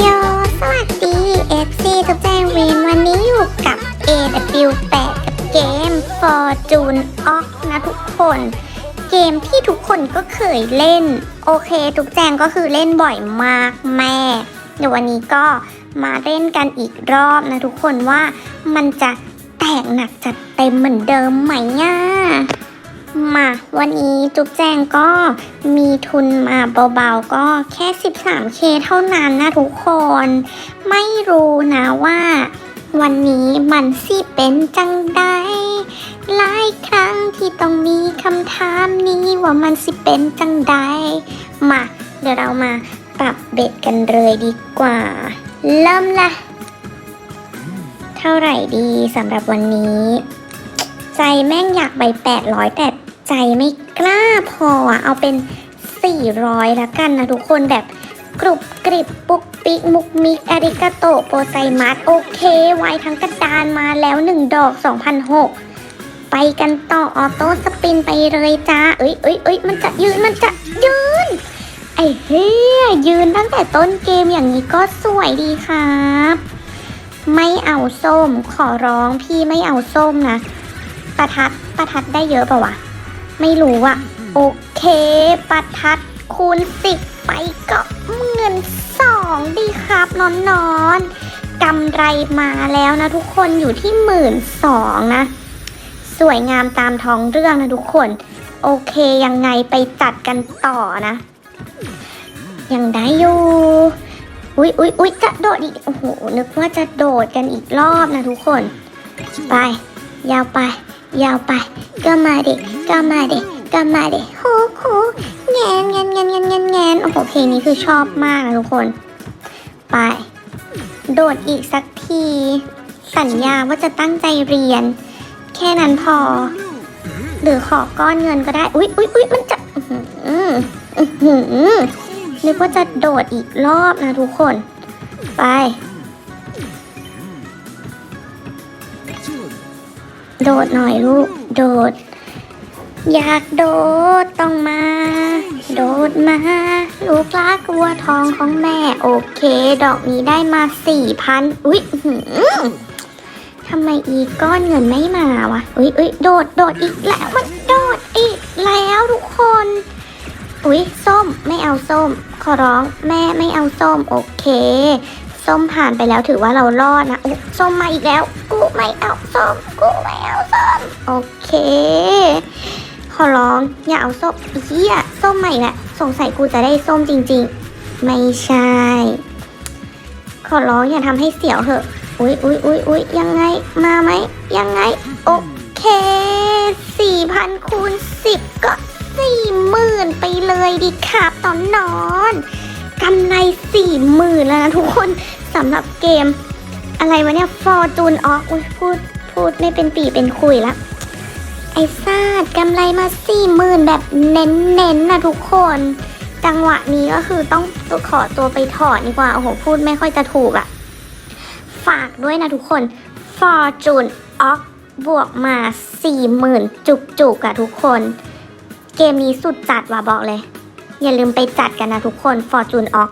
โย สวัสดี FC ทุกแจงวินวันนี้อยู่กับ AW8 กับเกม Fortune Ox นะทุกคน เกมที่ทุกคนก็เคยเล่น โอเค ทุกแจงก็คือเล่นบ่อยมากแม่ เดี๋ยววันนี้ก็มาเล่นกันอีกรอบนะทุกคนว่ามันจะแตกหนักจัดเต็มเหมือนเดิมไหมอะ มาวันนี้จุ๊บแจงก็มีทุนมาเบาๆ ก็แค่ 13k เท่านั้นนะทุกคน ไม่รู้นะว่า วันนี้มันสิเป็นจังใดหลายครั้งที่ต้องมีคำถามนี้ว่ามันสิเป็นจังใดมา เดี๋ยวเรามาปรับเบ็ดกันเลยดีกว่า เริ่มละเท่าไหร่ดีสำหรับวันนี้ ใจแม่งอยากไป800แต่ ใจไม่กล้าพออะเอาเป็น 400 แล้วกันนะทุกคนแบบกรุบกริบปุกปิกมุกมิกอาริกาโตโปไซมัสโอเค ไวทั้งกระดานมาแล้ว 1 ดอก 2,006 ไปกันต่อออโต้สปินไปเลยจ้า เอ้ยเอ้ยเอ้ยมันจะยืนมันจะยืน ไอ้เฮียยืนตั้งแต่ต้นเกมอย่างนี้ก็สวยดีครับ ไม่เอาส้มขอร้องพี่ไม่เอาส้มนะ ประทัดประทัดได้เยอะปะวะ ไม่รู้อะโอเคประทัดคูณสิบไปก็เงินสองดีครับนอนนอนกำไรมาแล้วนะทุกคนอยู่ที่หมื่นสองนะ สวยงามตามท้องเรื่องนะทุกคน โอเคยังไงไปจัดกันต่อนะ ยังได้อยู่อุ๊ยอุ๊ยอุ๊ยจะโดดอีก โอ้โห นึกว่าจะโดดกันอีกรอบนะทุกคน ไป ยาวไป ยาวไป ก็มาดิ ก็มาดิก็มาดิโหโหแงนแงนแงนแงนแงนแงนโอ้โหเพลงนี้คือชอบมากนะทุกคน ไป โดดอีกสักที สัญญาว่าจะตั้งใจเรียน แค่นั้นพอ หรือขอก้อนเงินก็ได้ อุ๊ยอุ๊ยอุ๊ยมันจะอื้อหืออื้อหือนึกว่าจะโดดอีกรอบนะทุกคน ไปโดดหน่อยลูก โดด อยากโดดต้องมา โดดมา ลูกรักวัวทองของแม่ โอเค ดอกนี้ได้มาสี่พันอุ๊ยทำไมอีกก้อนเงินไม่มาวะอุ๊ยอุ๊ยโดดโดดอีกแล้วมันโดดอีกแล้วทุกคน อุ๊ยส้มไม่เอาส้ม ขอร้องแม่ไม่เอาส้มโอเค ส้มผ่านไปแล้วถือว่าเรารอดนะอุ๊ยส้มมาอีกแล้ว กูไม่เอาส้ม กูไม่เอาส้ม โอเค ขอร้อง อย่าเอาส้มเฮียส้มใหม่ละสงสัยกูจะได้ส้มจริง ๆ ไม่ใช่ ขอร้องอย่าทำให้เสียวเถอะ อุ๊ยอุ๊ยอุ๊ยอุ๊ยยังไงมาไหมยังไง โอเคสี่พันคูณสิบก็สี่หมื่นไปเลยดิครับตอนนอนกำไรสี่หมื่นแล้วนะทุกคนสำหรับเกม อะไรวะเนี่ยฟอร์จูนออกอุ๊ยพูดพูดไม่เป็นปีเป็นคุยละ ไอ้ซาดกำไรมาสี่หมื่นแบบเน้นๆนนะทุกคน จังหวะนี้ก็คือต้องขอตัวไปถอนดีกว่า โอ้โห พูดไม่ค่อยจะถูกอะฝากด้วยนะทุกคน Fortune Ox บวกมาสี่หมื่นจุกๆอะทุกคน เกมนี้สุดจัดว่ะบอกเลย อย่าลืมไปจัดกันนะทุกคน Fortune Ox